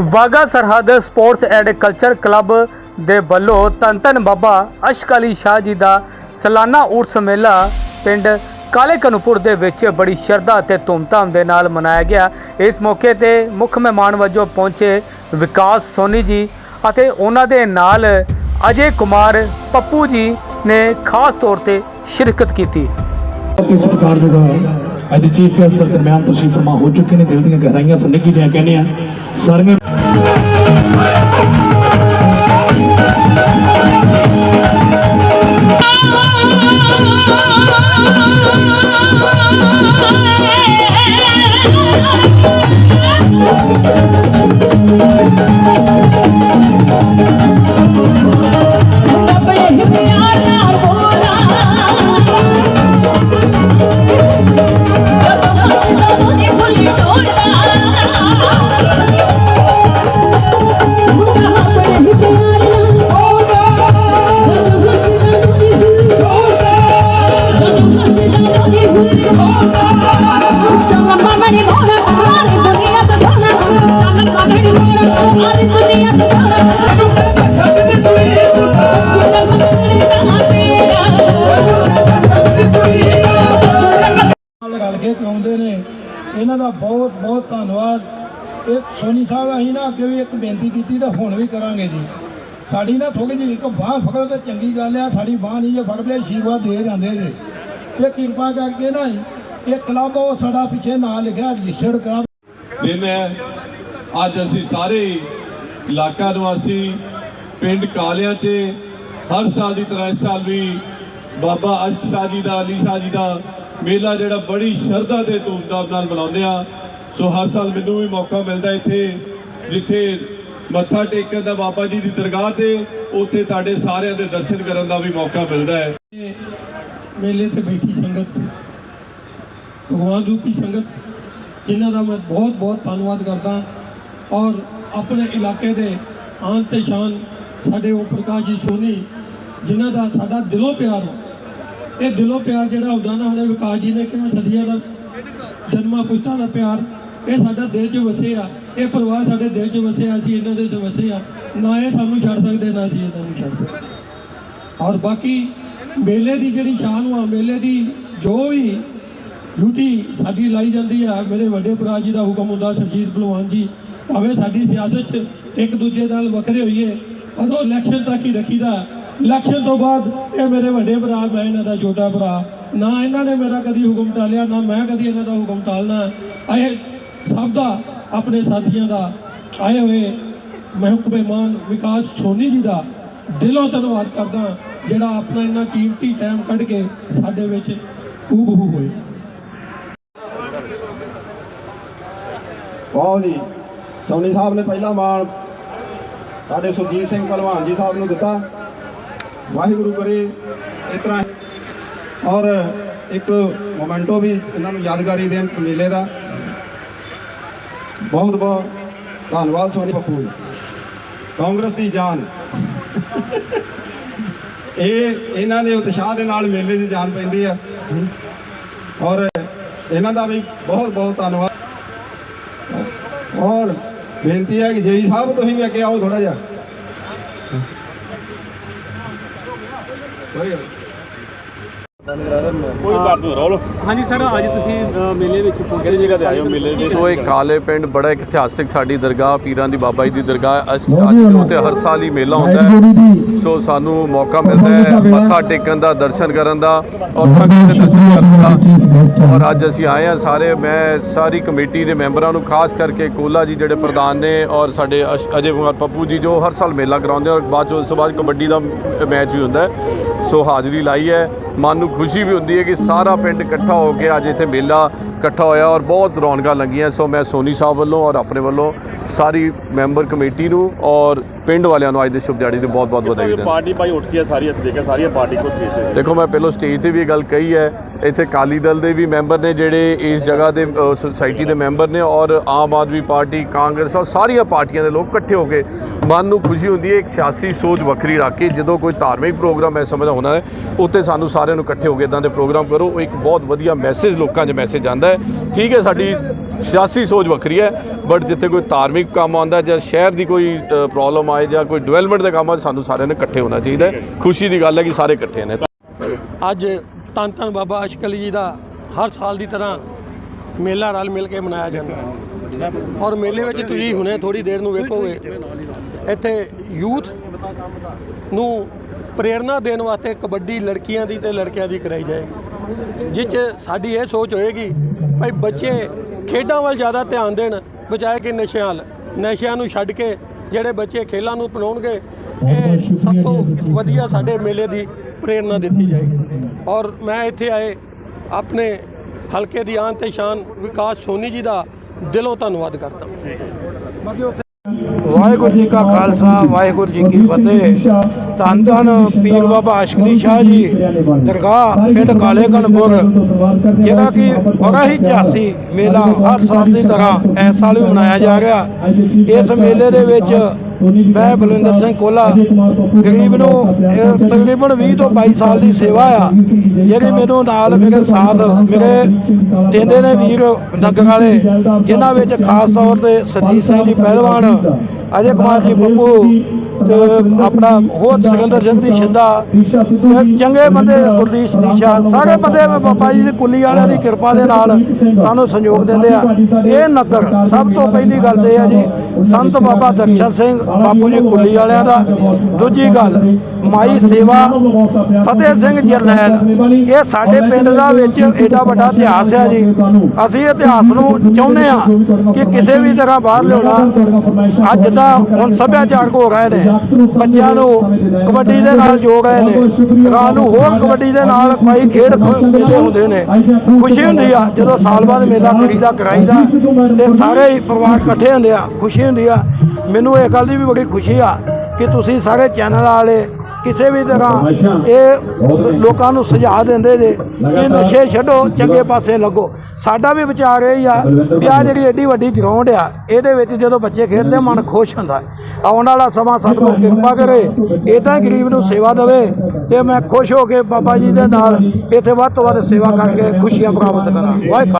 ਵਾਗਾ ਸਰਹੱਦ sports and culture club ਦੇ ਵੱਲੋਂ ਧੰਨ ਧੰਨ ਬਾਬਾ ਅਸ਼ਕ ਅਲੀ ਸ਼ਾਹ ਜੀ ਦਾ ਸਾਲਾਨਾ ਉਰਸ ਮੇਲਾ ਪਿੰਡ ਕਾਲੇ ਕਨੂਪੁਰ ਦੇ ਵਿੱਚ ਬੜੀ ਸ਼ਰਧਾ ਅਤੇ ਧੂਮਧਾਮ ਦੇ ਨਾਲ ਮਨਾਇਆ ਗਿਆ। ਇਸ ਮੌਕੇ ਤੇ ਮੁੱਖ ਮਹਿਮਾਨ ਵਜੋਂ ਪਹੁੰਚੇ ਵਿਕਾਸ ਸੋਨੀ ਜੀ ਅਤੇ ਉਹਨਾਂ ਦੇ ਨਾਲ ਅਜੇ ਕੁਮਾਰ ਪੱਪੂ ਜੀ ਨੇ ਖਾਸ ਤੌਰ ਤੇ ਸ਼ਿਰਕਤ ਕੀਤੀ। ਤੇ ਸਰਕਾਰ ਅੱਜ ਚੀਫ ਗੈਸਟ ਦਰਮਿਆਨ ਤੁਸੀਂ ਫਰਮਾ ਹੋ ਚੁੱਕੇ ਨੇ, ਦਿਲ ਦੀਆਂ ਗਹਿਰਾਈਆਂ ਤੋਂ ਨਿੱਘੀ ਜਿਹਾ ਕਹਿੰਦੇ ਆ, ਸਾਰੀਆਂ ਇਹਨਾਂ ਦਾ ਬਹੁਤ ਬਹੁਤ ਧੰਨਵਾਦ ਇਹ ਸੋਨੀ ਸਾਹਿਬ ਅਸੀਂ ਨਾ ਅੱਗੇ ਵੀ ਇੱਕ ਬੇਨਤੀ ਕੀਤੀ ਤਾਂ ਹੁਣ ਵੀ ਕਰਾਂਗੇ ਜੀ ਸਾਡੀ ਨਾ ਥੋੜੀ ਜਿਹੀ ਇੱਕ ਬਾਹ ਫੜੋ ਤੇ ਚੰਗੀ ਗੱਲ ਆ, ਸਾਡੀ ਬਾਹ ਨਹੀਂ ਜੇ ਫੜਦੇ, ਆਸ਼ੀਰਵਾਦ ਦੇ ਜਾਂਦੇ ਨੇ ਤੇ ਕਿਰਪਾ ਕਰਕੇ ਨਾ ਇਹ ਕਲੱਬ ਉਹ ਸਾਡਾ ਪਿੱਛੇ ਨਾਂ ਲਿਖਿਆ ਰਜਿਸਟਰਡ ਕਲੱਬ ਦਿਨ ਹੈ ਅੱਜ ਅਸੀਂ ਸਾਰੇ ਇਲਾਕਾ ਨਿਵਾਸੀ ਪਿੰਡ ਕਾਲਿਆਂ 'ਚ ਹਰ ਸਾਲ ਦੀ ਤਰ੍ਹਾਂ ਇਸ ਸਾਲ ਵੀ ਬਾਬਾ ਅਸ਼ਕ ਸ਼ਾਹ ਜੀ ਦਾ ਅਲੀ ਸ਼ਾਹ ਜੀ ਦਾ ਮੇਲਾ ਜਿਹੜਾ ਬੜੀ ਸ਼ਰਧਾ ਤੇ ਧੂਮਧਾਮ ਨਾਲ ਮਨਾਉਂਦੇ ਆ ਸੋ ਹਰ ਸਾਲ ਮੈਨੂੰ ਵੀ ਮੌਕਾ ਮਿਲਦਾ ਇੱਥੇ ਜਿੱਥੇ ਮੱਥਾ ਟੇਕਣ ਦਾ ਬਾਬਾ ਜੀ ਦੀ ਦਰਗਾਹ ਤੇ ਉੱਥੇ ਤੁਹਾਡੇ ਸਾਰਿਆਂ ਦੇ ਦਰਸ਼ਨ ਕਰਨ ਦਾ ਵੀ ਮੌਕਾ ਮਿਲਦਾ ਹੈ। ਮੇਲੇ ਤੇ ਬੈਠੀ ਸੰਗਤ। ਭਗਵਾਨ ਰੂਪੀ ਸੰਗਤ, ਜਿਨ੍ਹਾਂ ਦਾ ਮੈਂ ਬਹੁਤ ਬਹੁਤ ਧੰਨਵਾਦ ਕਰਦਾ ਔਰ ਆਪਣੇ ਇਲਾਕੇ ਦੇ ਆਨ ਤੇ ਸ਼ਾਨ ਸਾਡੇ ਉਹ ਪ੍ਰਕਾਸ਼ ਜੀ ਸੋਨੀ, ਜਿਨ੍ਹਾਂ ਦਾ ਸਾਡਾ ਦਿਲੋਂ ਪਿਆਰ ਵਾ। ਇਹ ਦਿਲੋਂ ਪਿਆਰ ਜਿਹੜਾ ਹੁੰਦਾ ਨਾ ਹੁਣੇ ਵਿਕਾਸ ਜੀ ਨੇ ਕਿਹਾ, ਸਦੀਆਂ ਦਾ ਜਨਮਾਂ ਪੁਸ਼ਤਾਂ ਦਾ ਪਿਆਰ, ਇਹ ਸਾਡਾ ਦਿਲ 'ਚ ਵਸੇ ਆ। ਇਹ ਪਰਿਵਾਰ ਸਾਡੇ ਦਿਲ 'ਚ ਵਸਿਆ ਅਸੀਂ ਇਹਨਾਂ ਦੇ 'ਚ ਵਸੇ ਆ। ਨਾ ਇਹ ਸਾਨੂੰ ਛੱਡ ਸਕਦੇ, ਨਾ ਅਸੀਂ ਇਹਨਾਂ ਨੂੰ ਛੱਡ ਸਕਦੇ। ਔਰ ਬਾਕੀ ਮੇਲੇ ਦੀ ਜਿਹੜੀ ਸ਼ਾਨ ਆ ਮੇਲੇ ਦੀ ਜੋ ਵੀ ਡਿਊਟੀ ਸਾਡੀ ਲਾਈ ਜਾਂਦੀ ਆ, ਮੇਰੇ ਵੱਡੇ ਭਰਾ ਜੀ ਦਾ ਹੁਕਮ ਹੁੰਦਾ ਸਰਜੀਤ ਭਲਵਾਨ ਜੀ, ਭਾਵੇਂ ਸਾਡੀ ਸਿਆਸਤ 'ਚ ਇੱਕ ਦੂਜੇ ਨਾਲ ਵੱਖਰੇ ਹੋਈਏ, ਪਰ ਉਹ ਇਲੈਕਸ਼ਨ ਤੱਕ ਹੀ ਰੱਖੀਦਾ। ਇਲੈਕਸ਼ਨ ਤੋਂ ਬਾਅਦ ਇਹ ਮੇਰੇ ਵੱਡੇ ਭਰਾ, ਮੈਂ ਇਹਨਾਂ ਦਾ ਛੋਟਾ ਭਰਾ, ਨਾ ਇਹਨਾਂ ਨੇ ਮੇਰਾ ਕਦੀ ਹੁਕਮ ਟਾਲਿਆ, ਨਾ ਮੈਂ ਕਦੀ ਇਹਨਾਂ ਦਾ ਹੁਕਮ ਟਾਲਣਾ। ਇਹ ਸਭ ਦਾ, ਆਪਣੇ ਸਾਥੀਆਂ ਦਾ, ਆਏ ਹੋਏ ਮਹਿਕਮੇਮਾਨ ਵਿਕਾਸ ਸੋਨੀ ਜੀ ਦਾ ਦਿਲੋਂ ਧੰਨਵਾਦ ਕਰਦਾ ਜਿਹੜਾ ਆਪਣਾ ਇੰਨਾ ਕੀਮਤੀ ਟਾਈਮ ਕੱਢ ਕੇ ਸਾਡੇ ਵਿੱਚ ਹੂਬਹੂ ਹੋਏ। ਵਾਹ ਜੀ। ਸੋਨੀ ਸਾਹਿਬ ਨੇ ਪਹਿਲਾ ਮਾਣ ਸਾਡੇ ਸੁਰਜੀਤ ਸਿੰਘ ਪਹਿਲਵਾਨ ਜੀ ਸਾਹਿਬ ਨੂੰ ਦਿੱਤਾ। ਵਾਹਿਗੁਰੂ ਕਰੇ, ਇਸ ਤਰ੍ਹਾਂ ਔਰ ਇੱਕ ਮੋਮੈਂਟੋ ਵੀ ਇਹਨਾਂ ਨੂੰ ਯਾਦਗਾਰੀ ਦੇਣ ਮੇਲੇ ਦਾ। ਬਹੁਤ ਬਹੁਤ ਧੰਨਵਾਦ ਸੋਨੀ ਪੱਪੂ ਜੀ। ਕਾਂਗਰਸ ਦੀ ਜਾਨ। ਇਹ ਇਹਨਾਂ ਦੇ ਉਤਸ਼ਾਹ ਦੇ ਨਾਲ ਮੇਲੇ 'ਚ ਜਾਣ ਪੈਂਦੀ ਆ। ਔਰ ਇਹਨਾਂ ਦਾ ਵੀ ਬਹੁਤ ਬਹੁਤ ਧੰਨਵਾਦ। ਔਰ ਬੇਨਤੀ ਹੈ ਕਿ ਜੇਈ ਸਾਹਿਬ, ਤੁਸੀਂ ਵੀ ਅੱਗੇ ਆਓ ਥੋੜਾ ਜਿਹਾ। ਕੋਈ ਗੱਲ ਨੀ। ਹਾਂਜੀ ਸਰ ਅੱਜ ਤੁਸੀਂ ਮੇਲੇ ਵਿੱਚ ਕਿਹੜੀ ਜਗ੍ਹਾ ਤੇ ਆਏ ਹੋ ਮੇਲੇ ਦੇ ਸੋ ਇਹ ਕਾਲੇ ਪਿੰਡ ਬੜਾ ਇੱਕ ਇਤਿਹਾਸਿਕ ਸਾਡੀ ਦਰਗਾਹ ਪੀਰਾਂ ਦੀ ਬਾਬਾ ਜੀ ਦੀ ਦਰਗਾਹ ਅਸ਼ਕ ਸ਼ਾਹ ਜੀ ਨੂੰ ਤੇ ਹਰ ਸਾਲ ਹੀ ਮੇਲਾ ਹੁੰਦਾ ਹੈ। ਸੋ ਸਾਨੂੰ ਮੌਕਾ ਮਿਲਦਾ ਹੈ ਮੱਥਾ ਟੇਕਣ ਦਾ ਦਰਸ਼ਨ ਕਰਨ ਦਾ ਔਰ ਸੰਗਤ ਦੇ ਦਰਸ਼ਨ ਕਰਨ ਦਾ। ਔਰ ਅੱਜ ਅਸੀਂ ਆਏ ਹਾਂ ਸਾਰੇ ਮੈਂ ਸਾਰੀ ਕਮੇਟੀ ਦੇ ਮੈਂਬਰਾਂ ਨੂੰ ਖਾਸ ਕਰਕੇ ਕੋਲਾ ਜੀ ਜਿਹੜੇ ਪ੍ਰਧਾਨ ਨੇ ਔਰ ਸਾਡੇ ਅਜੇ ਕੁਮਾਰ ਪੱਪੂ ਜੀ ਜੋ ਹਰ ਸਾਲ ਮੇਲਾ ਕਰਾਉਂਦੇ ਔਰ ਬਾਅਦ ਚੋਂ ਉਸ ਤੋਂ ਬਾਅਦ ਕਬੱਡੀ ਦਾ ਮੈਚ ਵੀ ਹੁੰਦਾ ਸੋ ਹਾਜ਼ਰੀ ਲਾਈ ਹੈ। ਮਨ ਨੂੰ ਖੁਸ਼ੀ ਵੀ ਹੁੰਦੀ ਹੈ ਕਿ ਸਾਰਾ ਪਿੰਡ ਇਕੱਠਾ ਹੋ ਕੇ ਅੱਜ ਇੱਥੇ ਮੇਲਾ ਇਕੱਠਾ ਹੋਇਆ ਔਰ ਬਹੁਤ ਰੌਣਕਾਂ ਲੱਗੀਆਂ। ਸੋ ਮੈਂ ਸੋਨੀ ਸਾਹਿਬ ਵੱਲੋਂ ਔਰ ਆਪਣੇ ਵੱਲੋਂ ਸਾਰੀ ਮੈਂਬਰ ਕਮੇਟੀ ਨੂੰ ਔਰ ਪਿੰਡ ਵਾਲਿਆਂ ਨੂੰ ਅੱਜ ਦੇ ਸ਼ੁਭ ਦਿਹਾੜੀ ਦੀ ਬਹੁਤ ਬਹੁਤ ਵਧਾਈ ਦਿੰਦਾ। ਪਾਰਟੀ ਭਾਈ ਉੱਠ ਕੇ ਸਾਰੀ ਅਸੀਂ ਦੇਖਿਆ ਸਾਰੀਆਂ ਪਾਰਟੀ ਕੋ ਸਟੇਜ ਤੇ ਦੇਖੋ ਮੈਂ ਪਹਿਲਾਂ ਸਟੇਜ ਤੇ ਵੀ ਇਹ ਗੱਲ ਕਹੀ ਹੈ ਇੱਥੇ ਕਾਲੀ ਦਲ ਦੇ ਵੀ ਮੈਂਬਰ ਨੇ ਜਿਹੜੇ ਇਸ ਜਗ੍ਹਾ ਦੇ ਸੁਸਾਇਟੀ ਦੇ ਮੈਂਬਰ ਨੇ ਔਰ ਆਮ ਆਦਮੀ ਪਾਰਟੀ, ਕਾਂਗਰਸ ਔਰ ਸਾਰੀਆਂ ਪਾਰਟੀਆਂ ਦੇ ਲੋਕ ਇਕੱਠੇ ਹੋ ਕੇ ਮਨ ਨੂੰ ਖੁਸ਼ੀ ਹੁੰਦੀ ਹੈ, ਇੱਕ ਸਿਆਸੀ ਸੋਚ ਵੱਖਰੀ ਰੱਖ ਕੇ ਜਦੋਂ ਕੋਈ ਧਾਰਮਿਕ ਪ੍ਰੋਗਰਾਮ ਮੈਂ ਸਮਝਦਾ ਹੋਣਾ ਹੈ, ਉੱਥੇ ਸਾਨੂੰ ਸਾਰਿਆਂ ਨੂੰ ਇਕੱਠੇ ਹੋ ਕੇ ਇਦਾਂ ਦੇ ਪ੍ਰੋਗਰਾਮ ਕਰੋ, ਉਹ ਇੱਕ ਬਹੁਤ ਵਧੀਆ ਮੈਸੇਜ ਲੋਕਾਂ 'ਚ ਮੈਸੇਜ ਆਉਂਦਾ ਹੈ। ਠੀਕ ਹੈ, ਸਾਡੀ ਸਿਆਸੀ ਸੋਚ ਵੱਖਰੀ ਹੈ ਬਟ ਜਿੱਥੇ ਕੋਈ ਧਾਰਮਿਕ ਕੰਮ ਆਉਂਦਾ ਜਾਂ ਸ਼ਹਿਰ ਦੀ ਕੋਈ ਪ੍ਰੋਬਲਮ ਆਏ ਜਾਂ ਕੋਈ ਡਿਵੈਲਪਮੈਂਟ ਦਾ ਕੰਮ ਆ ਸਾਨੂੰ ਸਾਰਿਆਂ ਨੂੰ ਇਕੱਠੇ ਹੋਣਾ ਚਾਹੀਦਾ ਹੈ। ਖੁਸ਼ੀ ਦੀ ਗੱਲ ਹੈ ਕਿ ਸਾਰੇ ਇਕੱਠੇ ਨੇ। ਅੱਜ ਧੰਨ ਧੰਨ ਬਾਬਾ ਅਸ਼ਕ ਅਲੀ ਜੀ ਦਾ ਹਰ ਸਾਲ ਦੀ ਤਰ੍ਹਾਂ ਮੇਲਾ ਰਲ ਮਿਲ ਕੇ ਮਨਾਇਆ ਜਾਂਦਾ ਹੈ। ਔਰ ਮੇਲੇ ਵਿੱਚ ਤੁਸੀਂ ਹੁਣੇ ਥੋੜੀ ਦੇਰ ਨੂੰ ਵੇਖੋਗੇ, ਇੱਥੇ ਯੂਥ ਨੂੰ ਪ੍ਰੇਰਣਾ ਦੇਣ ਵਾਸਤੇ ਕਬੱਡੀ ਲੜਕੀਆਂ ਦੀ ਤੇ ਲੜਕਿਆਂ ਦੀ ਕਰਾਈ ਜਾਏਗੀ। ਜਿਸ 'ਚ ਸਾਡੀ ਇਹ ਸੋਚ ਹੋਏਗੀ, ਭਾਈ ਬੱਚੇ ਖੇਡਾਂ ਵੱਲ ਜ਼ਿਆਦਾ ਧਿਆਨ ਦੇਣ, ਬਜਾਏ ਕਿ ਨਸ਼ਿਆਂ ਵੱਲ। ਨਸ਼ਿਆਂ ਨੂੰ ਛੱਡ ਕੇ ਜਿਹੜੇ ਬੱਚੇ ਖੇਲਾਂ ਨੂੰ ਅਪਣਾਉਣਗੇ, ਇਹ ਸਭ ਤੋਂ ਵਧੀਆ ਸਾਡੇ ਮੇਲੇ ਦੀ ਪ੍ਰੇਰਣਾ ਦਿੱਤੀ ਜਾਏਗੀ। ਔਰ ਮੈਂ ਇੱਥੇ ਆਏ ਆਪਣੇ ਹਲਕੇ ਦੀ ਆਨ ਤੇ ਸ਼ਾਨ ਵਿਕਾਸ ਸੋਨੀ ਜੀ ਦਾ ਦਿਲੋਂ ਧੰਨਵਾਦ ਕਰਦਾ ਵਾਹਿਗੁਰੂ ਜੀ ਕਾ ਖਾਲਸਾ, ਵਾਹਿਗੁਰੂ ਜੀ ਕੀ ਫਤਿਹ। ਧੰਨ ਧੰਨ ਪੀਰ ਬਾਬਾ ਅਸ਼ਕਰੀ ਸ਼ਾਹ ਜੀ, ਦਰਗਾਹ ਪਿੰਡ ਕਾਲੇ ਜਿਹੜਾ ਕਿ ਬੜਾ ਹੀ ਇਤਿਹਾਸੀ ਮੇਲਾ ਹਰ ਸਾਲ ਦੀ ਤਰ੍ਹਾਂ ਇਸ ਸਾਲ ਵੀ ਮਨਾਇਆ ਜਾ ਰਿਹਾ। ਇਸ ਮੇਲੇ ਦੇ ਵਿੱਚ ਮੈਂ ਬਲਵਿੰਦਰ ਸਿੰਘ ਕੋਲਾ, ਗਰੀਬ ਨੂੰ ਤਕਰੀਬਨ 20 ਤੋਂ 22 ਸਾਲ ਦੀ ਸੇਵਾ ਆ, ਜਿਹੜੀ ਮੈਨੂੰ ਨਾਲ ਮੇਰੇ ਸਾਥ, ਮੇਰੇ ਟਿੰਦੇ ਨੇ ਵੀਰ ਨਗਰ ਵਾਲੇ, ਜਿਨ੍ਹਾਂ ਵਿੱਚ ਖਾਸ ਤੌਰ ਤੇ ਸਰਜੀਤ ਸਿੰਘ ਜੀ ਪਹਿਲਵਾਨ, ਅਜੇ ਕੁਮਾਰ ਜੀ ਬੱਬੂ ਆਪਣਾ ਹੋਰ ਸਿਕੰਦਰ ਸਿੰਘ ਦੀ ਛਿੰਦਾ ਚੰਗੇ ਬੰਦੇ ਗੁਰਦੀਸ਼ ਦੀਸ਼ਾ, ਸਾਰੇ ਬੰਦੇ ਬਾਬਾ ਜੀ ਦੀ ਕੁੱਲੀ ਵਾਲਿਆਂ ਦੀ ਕਿਰਪਾ ਦੇ ਨਾਲ ਸਾਨੂੰ ਸਹਿਯੋਗ ਦਿੰਦੇ ਆ। ਇਹ ਨਗਰ ਸਭ ਤੋਂ ਪਹਿਲੀ ਗੱਲ ਤੇ ਆ ਜੀ, ਸੰਤ ਬਾਬਾ ਦਰਸ਼ਨ ਸਿੰਘ ਬਾਪੂ ਜੀ ਕੁੱਲੀ ਵਾਲਿਆਂ ਦਾ। ਦੂਜੀ ਗੱਲ, ਮਾਈ ਸੇਵਾ ਫਤਿਹ ਸਿੰਘ ਜਰਨੈਲ ਇਹ ਸਾਡੇ ਪਿੰਡ ਦਾ ਵਿੱਚ ਏਡਾ ਵੱਡਾ ਇਤਿਹਾਸ ਹੈ ਜੀ। ਅਸੀਂ ਇਤਿਹਾਸ ਨੂੰ ਚਾਹੁੰਦੇ ਆ ਕਿ ਕਿਸੇ ਵੀ ਤਰ੍ਹਾਂ ਬਾਹਰ ਲਿਆਉਣਾ। ਅੱਜ ਜਿੱਦਾਂ ਹੁਣ ਸੱਭਿਆਚਾਰਕ ਹੋ ਗਏ ਨੇ। ਬੱਚਿਆਂ ਨੂੰ ਕਬੱਡੀ ਦੇ ਨਾਲ ਜੋੜ ਰਹੇ ਨੇ। ਰਾਤ ਨੂੰ ਹੋਰ ਕਬੱਡੀ ਦੇ ਨਾਲ ਕੋਈ ਖੇਡ ਮੇਲੇ ਹੁੰਦੇ ਨੇ। ਖੁਸ਼ੀ ਹੁੰਦੀ ਆ, ਜਦੋਂ ਸਾਲ ਬਾਅਦ ਮੇਲਾ ਕਰੀਦਾ ਕਰਾਈਦਾ, ਤੇ ਸਾਰੇ ਹੀ ਪਰਿਵਾਰ ਇਕੱਠੇ ਹੁੰਦੇ ਆ, ਖੁਸ਼ੀ ਹੁੰਦੀ ਆ। ਮੈਨੂੰ ਇਹ ਗੱਲ ਦੀ ਵੀ ਬੜੀ ਖੁਸ਼ੀ ਆ ਕਿ ਤੁਸੀਂ ਸਾਰੇ ਚੈਨਲ ਵਾਲੇ ਕਿਸੇ ਵੀ ਤਰ੍ਹਾਂ ਇਹ ਲੋਕਾਂ ਨੂੰ ਸੁਝਾਅ ਦਿੰਦੇ ਜੇ ਕਿ ਨਸ਼ੇ ਛੱਡੋ, ਚੰਗੇ ਪਾਸੇ ਲੱਗੋ। ਸਾਡਾ ਵੀ ਵਿਚਾਰ ਇਹ ਆ ਵੀ ਆ ਜਿਹੜੀ ਏਡੀ ਵੱਡੀ ਗਰਾਊਂਡ ਆ, ਇਹਦੇ ਵਿੱਚ ਜਦੋਂ ਬੱਚੇ ਖੇਡਦੇ ਮਨ ਖੁਸ਼ ਹੁੰਦਾ। ਆਉਣ ਵਾਲਾ ਸਮਾਂ ਸਤਿਗੁਰ ਕਿਰਪਾ ਕਰੇ ਇਦਾਂ ਗਰੀਬ ਨੂੰ ਸੇਵਾ ਦੇਵੇ ਤੇ ਮੈਂ ਖੁਸ਼ ਹੋ ਕੇ ਬਾਬਾ ਜੀ ਦੇ ਨਾਲ ਇੱਥੇ ਵੱਧ ਤੋਂ ਵੱਧ ਸੇਵਾ ਕਰਕੇ ਖੁਸ਼ੀਆਂ ਪ੍ਰਾਪਤ ਕਰਾਂ। ਵਾਹਿਗੁਰੂ।